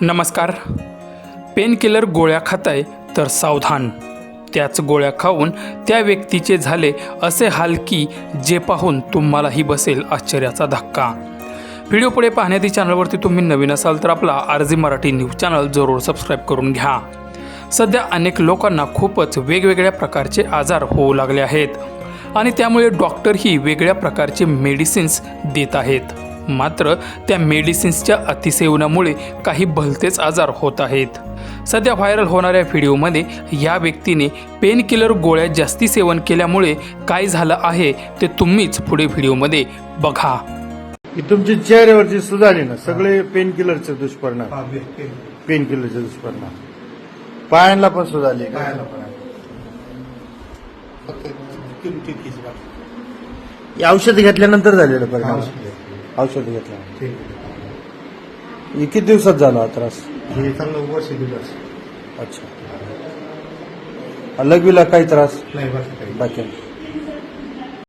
नमस्कार. पेनकिलर गोळ्या खाताय तर सावधान. त्याच गोळ्या खाऊन त्या व्यक्तीचे झाले असे हाल की जे पाहून तुम्हालाही बसेल आश्चर्याचा धक्का. व्हिडिओ पुढे पाहण्याआधी चॅनलवरती तुम्ही नवीन असाल तर आपला आरजी मराठी न्यूज चॅनल जरूर सबस्क्राईब करून घ्या. सध्या अनेक लोकांना खूपच वेगवेगळ्या प्रकारचे आजार होऊ लागले आहेत आणि त्यामुळे डॉक्टरही वेगळ्या प्रकारचे मेडिसिन्स देत आहेत. मात्र त्या मेडिसिन्सच्या अतिसेवनामुळे काही भलतेच आजार होत आहेत. सध्या व्हायरल होणाऱ्या व्हिडिओमध्ये या व्यक्तीने पेन किलर गोळ्या जास्ती सेवन केल्यामुळे काय झालं आहे ते तुम्हीच पुढे व्हिडिओमध्ये बघा. की तुमची चेहऱ्यावरची सुधारली ना सगळे पेन किलरचे दुष्परिणाम पेन किलरचे दुष्परिणाम. पायांना पण सुधारले औषध घेतल्यानंतर झालेलं परिणाम. औषध घेतल्यानंतर हे किती दिवसात झाला हा त्रास? हे चांगलं वर्ष दिवस अच्छा. अलग विला काही त्रास? नाही काही. बाकी नाही.